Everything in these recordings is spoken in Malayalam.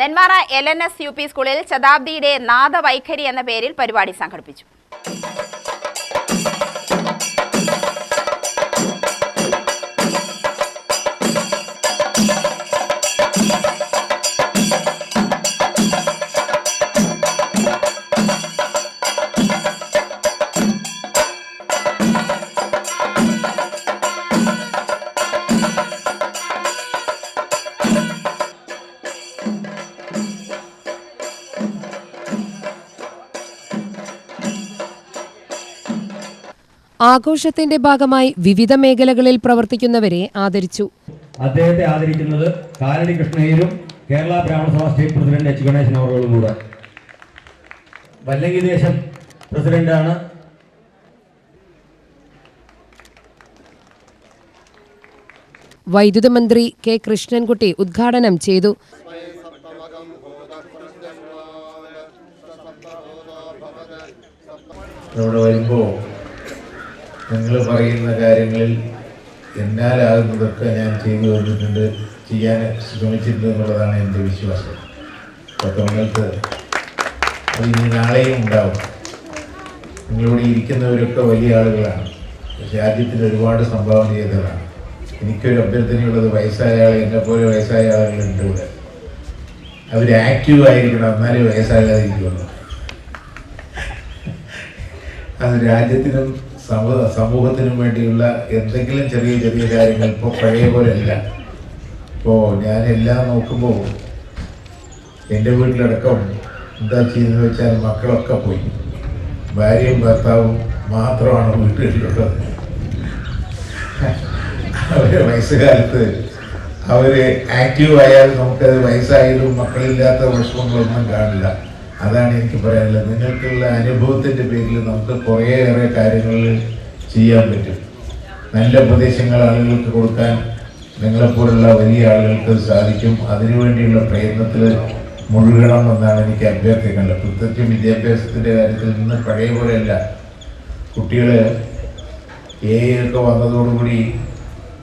Nenmara L N S U P സ്കൂളിൽ ശതാബ്ദിയുടെ നാദവൈഖരി എന്ന പേരിൽ പരിപാടി സംഘടിപ്പിച്ചു. ആഘോഷത്തിന്റെ ഭാഗമായി വിവിധ മേഖലകളിൽ പ്രവർത്തിക്കുന്നവരെ ആദരിച്ചു. അദ്ദേഹത്തെ ആദരിക്കുന്നത് കാലടി കൃഷ്ണയിലും കേരള ബ്രാഹ്മണ സഭ സ്റ്റേറ്റ് പ്രസിഡന്റ് എച്ച്. ഗണേശൻ അവരോടും കൂടെ. വല്ലങ്കി ദേശം പ്രസിഡന്റാണ്. വൈദ്യുത മന്ത്രി കെ. കൃഷ്ണൻകുട്ടി ഉദ്ഘാടനം ചെയ്തു. നമ്മുടെ നിങ്ങൾ പറയുന്ന കാര്യങ്ങളിൽ എന്നാലാകുന്നതൊക്കെ ഞാൻ ചെയ്തു തന്നിട്ടുണ്ട് ചെയ്യാൻ ശ്രമിച്ചിട്ടുണ്ട് എന്നുള്ളതാണ് എന്റെ വിശ്വാസം. നിങ്ങൾക്ക് അത് ഇനി നാളെയും ഉണ്ടാവും. നിങ്ങളിവിടെ ഇരിക്കുന്നവരൊക്കെ വലിയ ആളുകളാണ്. രാജ്യത്തിന് ഒരുപാട് സംഭാവന ചെയ്തതാണ് എനിക്കൊരു അഭ്യർത്ഥനയുള്ളത് വയസ്സായ ആൾ എന്നെപ്പോലെ വയസ്സായ ആളുകളുണ്ട് ഇവിടെ. അവർ ആക്റ്റീവ് ആയിരിക്കണം എന്നാലേ വയസ്സാകാതിരിക്കുള്ളൂ. അത് രാജ്യത്തിനും സമൂഹ സമൂഹത്തിനും വേണ്ടിയുള്ള എന്തെങ്കിലും ചെറിയ ചെറിയ കാര്യങ്ങൾ ഇപ്പോൾ പഴയ പോലെയല്ല. ഇപ്പോൾ ഞാൻ എല്ലാം നോക്കുമ്പോൾ എന്റെ വീട്ടിലടക്കം എന്താ ചെയ്യുന്നത് വെച്ചാൽ മക്കളൊക്കെ പോയി. ഭാര്യയും ഭർത്താവും മാത്രമാണ് വീട്ടിലുള്ളത്. അവരെ വയസ്സുകാലത്ത് അവർ ആക്റ്റീവ് ആയാൽ നമുക്കത് വയസ്സായാലും മക്കളില്ലാത്ത വിഷമങ്ങളൊന്നും കാണില്ല. അതാണ് എനിക്ക് പറയാനുള്ളത്. നിങ്ങൾക്കുള്ള അനുഭവത്തിന്റെ പേരിൽ നമുക്ക് കുറേയേറെ കാര്യങ്ങൾ ചെയ്യാൻ പറ്റും. നല്ല ഉപദേശങ്ങൾ ആളുകൾക്ക് കൊടുക്കാൻ നിങ്ങളെപ്പോലുള്ള വലിയ ആളുകൾക്ക് സാധിക്കും. അതിനുവേണ്ടിയുള്ള പ്രയത്നത്തിൽ മുഴുകണം എന്നാണ് എനിക്ക് അഭ്യർത്ഥിക്കേണ്ടത്. പ്രത്യേകിച്ചും വിദ്യാഭ്യാസത്തിന്റെ കാര്യത്തിൽ നിന്ന് പഴയ പോലെയല്ല. കുട്ടികൾ എ ഒക്കെ വന്നതോടുകൂടി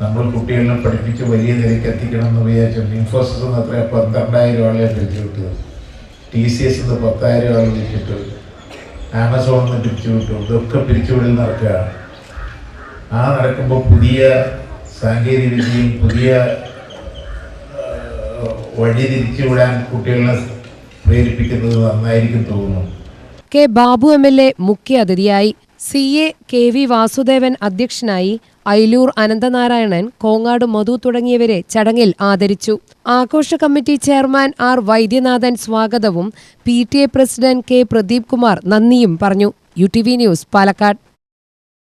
നമ്മൾ കുട്ടികളെ പഠിപ്പിച്ച് വലിയ നിലയ്ക്ക് എത്തിക്കണം എന്ന് വിചാരിച്ചു. ഇൻഫോസിസ് എന്ന് അത്ര പന്ത്രണ്ടായിരം ആളെ പിരിച്ചു വിട്ടത് ടി സി എസ് നിന്ന് പത്തായിരം രൂപ പിരിച്ചിട്ടു ആമസോണിൽ നിന്ന് പിരിച്ചു വിട്ടു ഇതൊക്കെ പിരിച്ചുവിടൽ നടക്കുകയാണ്. ആ നടക്കുമ്പോൾ പുതിയ സാങ്കേതിക വിദ്യയും പുതിയ വഴി തിരിച്ചുവിടാൻ കുട്ടികളെ പ്രേരിപ്പിക്കുന്നത് നന്നായിരിക്കും തോന്നുന്നു. K Babu M L A മുഖ്യ അതിഥിയായി C A K V Vasudevan അധ്യക്ഷനായി ഐലൂർ അനന്തനാരായണൻ കോങ്ങാട് മധു തുടങ്ങിയവരെ ചടങ്ങിൽ ആദരിച്ചു. ആഘോഷ കമ്മിറ്റി ചെയർമാൻ ആർ വൈദ്യനാഥൻ സ്വാഗതവും P president K Pradeep Kumar നന്ദിയും പറഞ്ഞു. U T V news Palakkad.